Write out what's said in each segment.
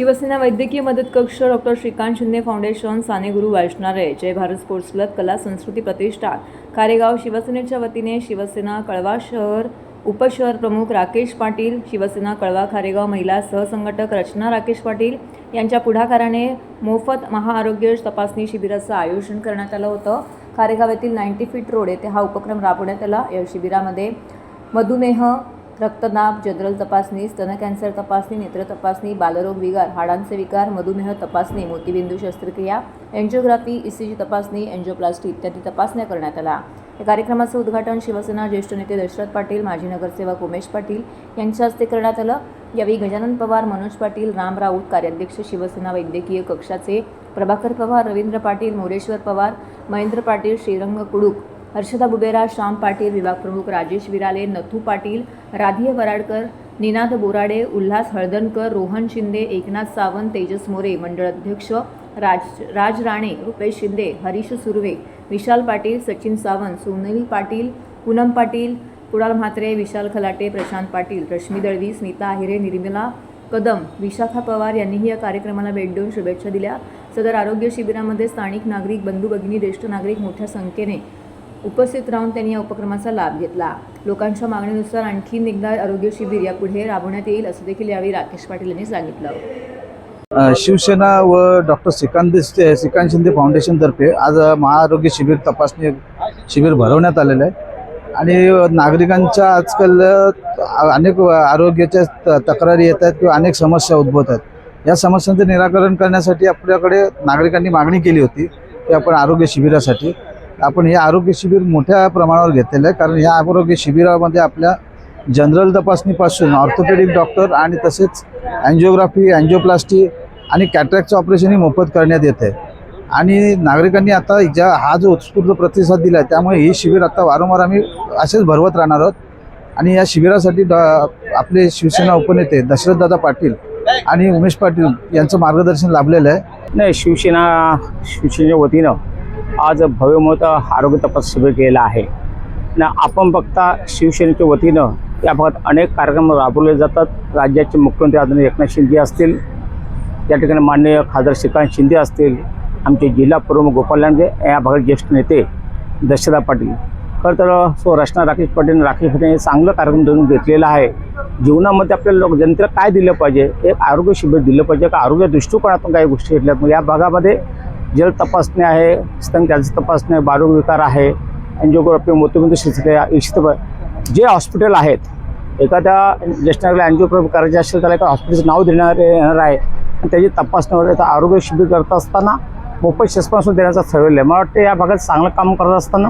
शिवसेना वैद्यकीय मदत कक्ष डॉक्टर श्रीकांत शिंदे फाउंडेशन सानेगुरू वाचनालय जय भारत स्पोर्ट्स क्लब कला संस्कृती प्रतिष्ठान कारेगाव शिवसेनेच्या वतीने शिवसेना कळवा शहर उपशहर प्रमुख राकेश पाटील शिवसेना कळवा खारेगाव महिला सहसंघटक रचना राकेश पाटील यांच्या पुढाकाराने मोफत महाआरोग्य तपासणी शिबिराचं आयोजन करण्यात आलं होतं. खारेगाव येथील नाईन्टी फीट रोड येथे हा उपक्रम राबवण्यात आला. या शिबिरामध्ये मधुमेह रक्तदाब जनरल तपासणी स्तन कॅन्सर तपासणी नेत्र तपासणी बालरोग विकार हाडांचे विकार मधुमेह तपासणी मोतीबिंदू शस्त्रक्रिया एन्जिओग्राफी ईसीजी तपासणी एन्जिओप्लास्टी इत्यादी तपासण्या करण्यात आल्या. या कार्यक्रमाचं उद्घाटन शिवसेना ज्येष्ठ नेते दशरथ पाटील माजी नगरसेवक उमेश पाटील यांच्या हस्ते करण्यात आलं. यावेळी गजानन पवार मनोज पाटील राम राऊत कार्याध्यक्ष शिवसेना वैद्यकीय कक्षाचे प्रभाकर पवार रवींद्र पाटील मोरेश्वर पवार महेंद्र पाटील श्रीरंग कुडूक हर्षदा बुबेरा श्याम पाटील विभागप्रमुख राजेश विराले नथू पाटील राधिय वराडकर निनाद बोराडे उल्हास हळदणकर रोहन शिंदे एकनाथ सावंत तेजस मोरे मंडळ अध्यक्ष राज राज राणे रुपेश शिंदे हरीश सुर्वे विशाल पाटील सचिन सावंत सोनली पाटील पूनम पाटील कुणाल म्हात्रे विशाल खलाटे प्रशांत पाटील रश्मी दळवी स्मिता आहिरे निर्मला कदम विशाखा पवार यांनीही या कार्यक्रमाला भेट देऊन शुभेच्छा दिल्या. सदर आरोग्य शिबिरामध्ये स्थानिक नागरिक बंधू भगिनी ज्येष्ठ नागरिक मोठ्या संख्येने उपस्थित राहून त्यांनी या उपक्रमाचा लाभ घेतला. लोकांच्या मागणीनुसार आणखी एकदा आरोग्य शिबिर यापुढे राबवण्यात येईल असं देखील यावेळी राकेश पाटील यांनी सांगितलं. शिवसेना व डॉक्टर श्रीकांत श्रीकांत शिंदे फाउंडेशनतर्फे आज महाआरोग्य शिबिर तपासणी शिबिर भरवण्यात आलेलं आहे. आणि नागरिकांच्या आजकाल अनेक आरोग्याच्या त- तक्रारी येत आहेत किंवा अनेक समस्या उद्भवत आहेत. या समस्यांचं निराकरण करण्यासाठी आपल्याकडे नागरिकांनी मागणी केली होती की आपण आरोग्य शिबिरासाठी आपण हे आरोग्य शिबिर मोठ्या प्रमाणावर घेतलेलं आहे. कारण या आरोग्य शिबिरामध्ये आपल्या जनरल तपासणीपासून ऑर्थोपेडिक डॉक्टर आणि तसेच अँजिओग्राफी अँजिओप्लास्टी आणि कॅट्रॅक्टचं ऑपरेशनही मोफत करण्यात येते आणि नागरिकांनी आता ज्या हा जो उत्स्फूर्त प्रतिसाद दिला आहे त्यामुळे ही शिबिर आता वारंवार आम्ही असेच भरवत राहणार आहोत. आणि या शिबिरासाठी डॉ आपले शिवसेना उपनेते दशरथदादा पाटील आणि उमेश पाटील यांचं मार्गदर्शन लाभलेलं आहे. नाही शिवसेना शिवसेनेच्या वतीनं आज भव्य आरोग्य तपास शिबिर केलेलं आहे. ना आपण बघता शिवसेनेच्या वतीनं या भागात अनेक कार्यक्रम राबवले जातात. राज्याचे मुख्यमंत्री आदरणीय एकनाथ शिंदे असतील या ठिकाणी माननीय खासदार श्रीकांत शिंदे असतील आमचे जिल्हा प्रमुख गोपाल लांडगे या भागात ज्येष्ठ नेते दशरथा पाटील. खरं तर सो रचना राकेश पाटील राकेश पाटील हे चांगलं कार्यक्रम धरून घेतलेला आहे. जीवनामध्ये आपल्याला लोक जनतेला काय दिलं पाहिजे? एक आरोग्य शिबिर दिलं पाहिजे का? आरोग्य दृष्टिकोनातून काही गोष्टी घेतल्या मग या भागामध्ये जल तपासणी आहे स्तन कॅन्सर तपासणी आहे बारोग विकार आहे अँजिओग्राफी मोतीबिंदू शस्त्रक्रिया इच्छित जे हॉस्पिटल आहेत एखाद्या ज्येष्ठ नागरिक अँजिओग्राफी करायची असेल त्याला एका हॉस्पिटलचं नाव देणार येणार आहे. त्याची तपासणी वगैरे तर आरोग्य शिबिर करत असताना मोफत शस्त्रासून देण्याचा ठरवलं आहे. मला वाटतं या भागात चांगलं काम करत असताना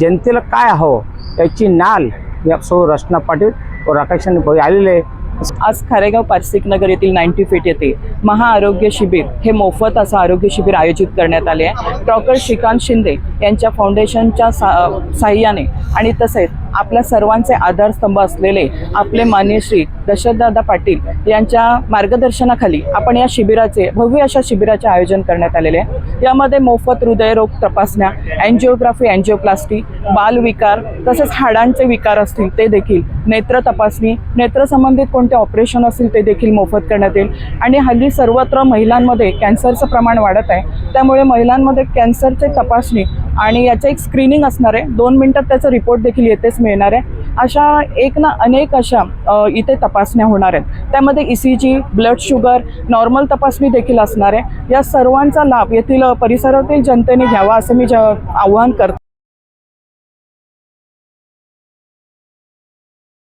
जनतेला काय हवं त्याची नाल या सो रचना पाटील व राकेशांनी बघ- आलेले आहे. आज खारेगाव पारसिक नगर येथील नाईन्टी फीट येथे महाआरोग्य शिबिर हे मोफत असं आरोग्य शिबिर आयोजित करण्यात आले आहे. डॉक्टर श्रीकांत शिंदे यांच्या फाउंडेशनच्या सा साह्याने आणि तसेच आपल्या सर्वांचे आधारस्तंभ असलेले आपले मान्य श्री दशरथदादा पाटील यांच्या मार्गदर्शनाखाली आपण या शिबिराचे भव्य अशा शिबिराचे आयोजन करण्यात आलेले आहे. यामध्ये मोफत हृदयरोग तपासण्या अँजिओग्राफी अँजिओप्लास्टी बालविकार तसेच हाडांचे विकार असतील ते देखील. नेत्र तपासणी नेत्रसंबंधित कोणते ऑपरेशन असतील ते देखील मोफत करण्यात येईल. आणि हल्ली सर्वत्र महिलांमध्ये कॅन्सरचं प्रमाण वाढत आहे. त्यामुळे महिलांमध्ये कॅन्सरचे तपासणी आणि याचं एक स्क्रीनिंग असणार आहे. दोन मिनटात त्याचा रिपोर्ट देखील येतेच मिळणार आहे. अशा एक ना अनेक अशा इथे तपासण्या होणार आहेत. त्यामध्ये E C G blood sugar normal तपासणी देखील असणार आहे. या सर्वांचा लाभ येथील परिसरातील जनतेने घ्यावा असं मी ज आवाहन करते.